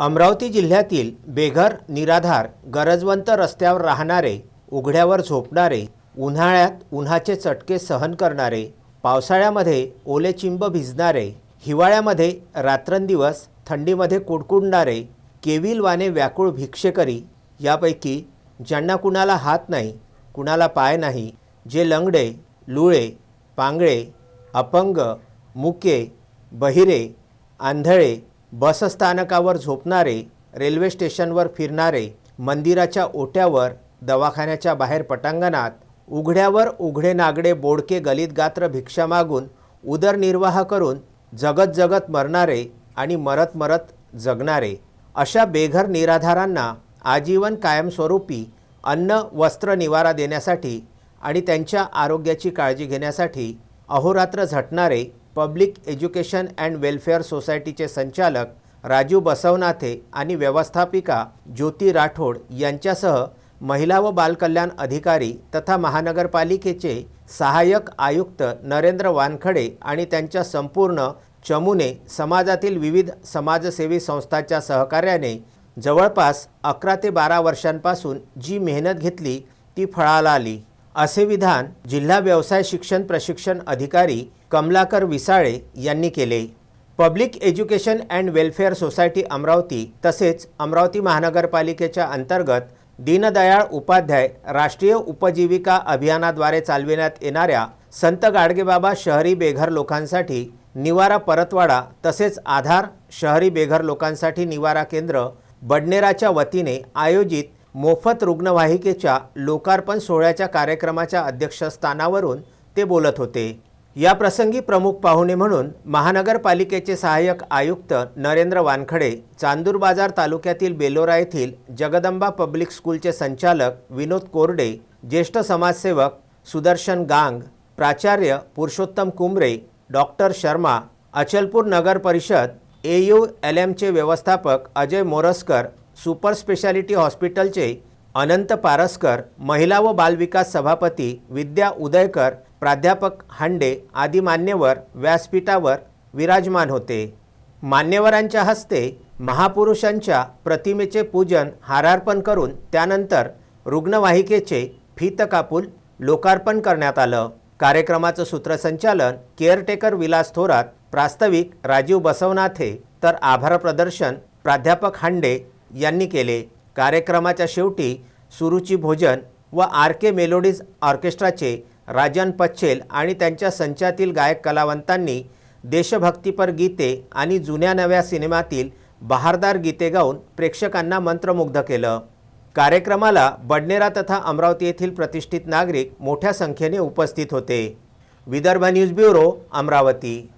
अमरावती जिल्ह्यातील बेघर निराधार गरजवंत रस्त्यावर राहणारे उघड्यावर झोपणारे उन्हाळ्यात उन्हाचे चटके सहन करणारे पावसाळ्यामध्ये ओले चिंब भिजणारे हिवाळ्यामध्ये रात्रंदिवस थंडीमध्ये कुडकुडणारे केविलवाने व्याकुळ भिक्षेकरी यापैकी ज्यांना कुणाला हात नाही कुणाला पाय नाही जे लंगडे लुळे पांगळे अपंग मुके बहिरे आंधळे बसस्थानकावर झोपणारे रेल्वे स्टेशनवर फिरणारे मंदिराच्या ओट्यावर दवाखान्याच्या बाहेर पटांगणात उघड्यावर उघडे नागडे बोडके गलित गात्र भिक्षा मागून उदरनिर्वाह करून जगत जगत मरणारे आणि मरत मरत जगणारे अशा बेघर निराधारांना आजीवन कायमस्वरूपी अन्न वस्त्र निवारा देण्यासाठी आणि त्यांच्या आरोग्याची काळजी घेण्यासाठी अहोरात्र झटणारे पब्लिक एज्युकेशन अँड वेलफेअर सोसायटीचे संचालक राजू बसवनाथे आणि व्यवस्थापिका ज्योती राठोड यांच्यासह महिला व बालकल्याण अधिकारी तथा महानगरपालिकेचे सहाय्यक आयुक्त नरेंद्र वानखडे आणि त्यांच्या संपूर्ण चमूने समाजातील विविध समाजसेवी संस्थांच्या सहकार्याने जवळपास अकरा ते बारा वर्षांपासून जी मेहनत घेतली ती फळाला आली. असे विधान जिल्हा व्यवसाय शिक्षण प्रशिक्षण अधिकारी कमलाकर विसाळे यांनी केले. Public education and welfare society Amravati तसेच अमरावती महानगरपालिकेच्या अंतर्गत दीनदयाळ उपाध्याय राष्ट्रीय उपजीविका अभियानाद्वारे चालविण्यात येणाऱ्या संत गाडगेबाबा शहरी बेघर लोकांसाठी निवारा परतवाडा तसेच आधार शहरी बेघर लोकांसाठी निवारा केंद्र बडनेराच्या वतीने आयोजित मोफत रुग्णवाहिकेच्या लोकार्पण सोहळ्याच्या कार्यक्रमाच्या अध्यक्षस्थानावरून ते बोलत होते. या प्रसंगी प्रमुख पाहुणे म्हणून महानगरपालिकेचे सहाय्यक आयुक्त नरेंद्र वानखडे चांदूर बाजार तालुक्यातील बेलोरा येथील जगदंबा पब्लिक स्कूलचे संचालक विनोद कोरडे ज्येष्ठ समाजसेवक सुदर्शन गांग प्राचार्य Purushottam Kumbare doctor Sharma Achalpur Nagar Parishad A U L एमचे व्यवस्थापक अजय मोरसकर सुपर स्पेशालिटी हॉस्पिटलचे अनंत पारसकर महिला व बालविकास सभापती विद्या उदयकर प्राध्यापक हांडे आदी मान्यवर व्यासपीठावर विराजमान होते. मान्यवरांच्या हस्ते महापुरुषांच्या प्रतिमेचे पूजन हारार्पण करून त्यानंतर रुग्णवाहिकेचे फीत कापूल लोकार्पण करण्यात आलं. कार्यक्रमाचं सूत्रसंचालन केअरटेकर विलास थोरात प्रास्ताविक राजीव बसवनाथे तर आभार प्रदर्शन प्राध्यापक हांडे यांनी केले. कार्यक्रमाच्या शेवटी सुरुची भोजन व आर के मेलोडीज ऑर्केस्ट्राचे राजन पच्छेल आणि त्यांच्या संचातील गायक कलावंतांनी देशभक्तीपर गीते आणि जुन्या नव्या सिनेमातील बहारदार गीते गाऊन प्रेक्षकांना मंत्रमुग्ध केलं. कार्यक्रमाला बडनेरा तथा अमरावती येथील प्रतिष्ठित नागरिक मोठ्या संख्येने उपस्थित होते. Vidarbha news bureau Amravati.